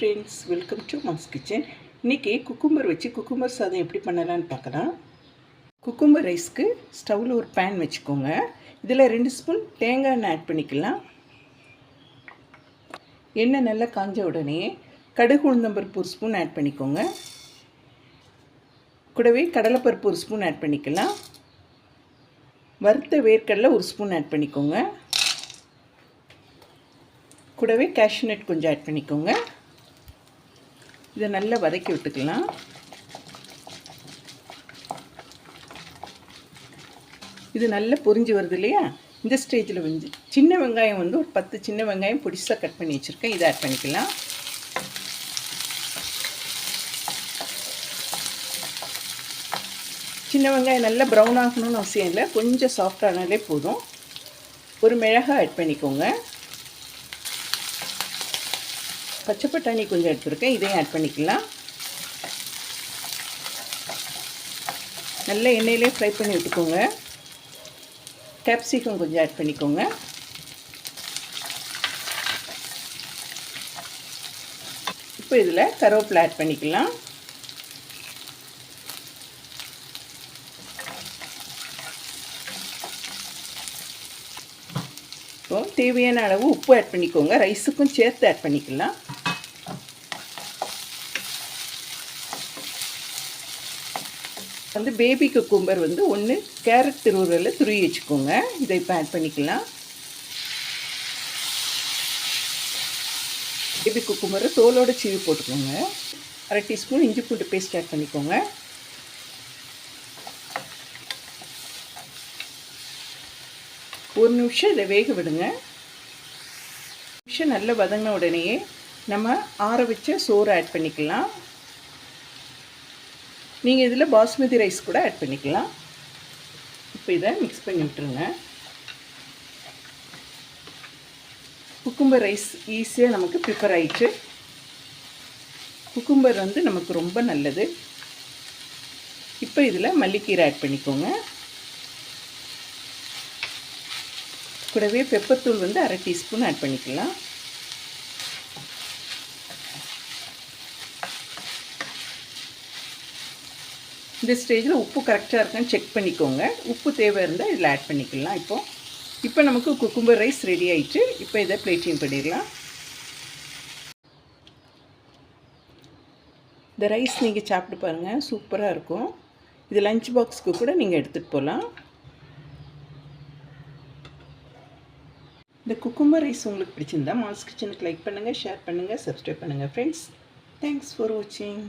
Friends welcome to mom's kitchen இன்றைக்கி cucumber வச்சு cucumber சாதம் எப்படி பண்ணலான்னு பார்க்கலாம். குக்கும்பர் ரைஸ்க்கு ஸ்டவ்வில் ஒரு பேன் வச்சுக்கோங்க. இதில் ரெண்டு ஸ்பூன் தேங்காய் எண்ணெய் ஆட் பண்ணிக்கலாம். எண்ணெய் நல்லா காஞ்ச உடனே கடுகு உளுந்தம்பருப்பு ஒரு ஸ்பூன் ஆட் பண்ணிக்கோங்க. கூடவே கடலைப்பருப்பு ஒரு ஸ்பூன் ஆட் பண்ணிக்கலாம். வறுத்த வேர்க்கடலை ஒரு ஸ்பூன் ஆட் பண்ணிக்கோங்க. கூடவே கேஷ்யூநட் கொஞ்சம் ஆட் பண்ணிக்கோங்க. இதை நல்லா வதக்கி விட்டுக்கலாம். இது நல்லா பொரிஞ்சு வருது இல்லையா? இந்த ஸ்டேஜில் வந்து சின்ன வெங்காயம் வந்து ஒரு பத்து சின்ன வெங்காயம் பொடிசாக கட் பண்ணி வச்சுருக்கேன். இதை ஆட் பண்ணிக்கலாம். சின்ன வெங்காயம் நல்லா ப்ரௌன் ஆகணும்னு அவசியம் இல்லை. கொஞ்சம் சாஃப்டானாலே போதும். ஒரு மிளகாய் ஆட் பண்ணிக்கோங்க. பச்சை பட்டாணி கொஞ்சம் எடுத்துருக்கேன். இதையும் ஆட் பண்ணிக்கலாம். நல்ல எண்ணெயிலே ஃப்ரை பண்ணி விட்டுக்கோங்க. கேப்சிகம் கொஞ்சம் ஆட் பண்ணிக்கோங்க. இப்போ இதில் கருவேப்பிலை ஆட் பண்ணிக்கலாம். இப்போ தேவையான அளவு உப்பு ஆட் பண்ணிக்கோங்க. ரைஸுக்கும் சேர்த்து ஆட் பண்ணிக்கலாம். வந்து பேபி குக்கும்பர் வந்து ஒன்று கேரட் திருவுரில் துருவி வச்சுக்கோங்க. இதை இப்போ ஆட் பண்ணிக்கலாம். பேபி குக்கும்பரை தோலோட சீவி போட்டுக்கோங்க. அரை டீஸ்பூன் இஞ்சி பூண்டு பேஸ்ட் ஆட் பண்ணிக்கோங்க. ஒரு நிமிஷம் இதை வேக விடுங்க. நிமிஷம் நல்லா வதங்கின உடனேயே நம்ம ஆற வச்ச சோறு ஆட் பண்ணிக்கலாம். நீங்கள் இதில் பாஸ்மதி ரைஸ் கூட ஆட் பண்ணிக்கலாம். இப்போ இதை மிக்ஸ் பண்ணி விட்டுருங்க. குக்கும்பர் ரைஸ் ஈஸியாக நமக்கு ப்ரிப்பேர் ஆயிடுச்சு குக்கும்பர் வந்து நமக்கு ரொம்ப நல்லது. இப்போ இதில் மல்லிக்கீரை ஆட் பண்ணிக்கோங்க. கூடவே பெப்பத்தூள் வந்து அரை டீஸ்பூன் ஆட் பண்ணிக்கலாம். இந்த ஸ்டேஜில் உப்பு கரெக்டாக இருக்கான்னு செக் பண்ணிக்கோங்க. உப்பு தேவை இருந்தால் இதில் ஆட் பண்ணிக்கலாம். இப்போது இப்போ நமக்கு குக்கும்பர் ரைஸ் ரெடி ஆகிட்டு இப்போ இதை பிளேட்டிங் பண்ணிடலாம். இந்த ரைஸ் நீங்கள் சாப்பிட்டு பாருங்கள் சூப்பராக இருக்கும். இது லஞ்ச் பாக்ஸுக்கு கூட நீங்கள் எடுத்துகிட்டு போகலாம் இந்த குக்கும்பர் ரைஸ் உங்களுக்கு பிடிச்சிருந்தா மாஸ் கிச்சனுக்கு லைக் பண்ணுங்கள் ஷேர் பண்ணுங்கள் சப்ஸ்கிரைப் பண்ணுங்கள் ஃப்ரெண்ட்ஸ் தேங்க்ஸ் ஃபார் வாட்சிங்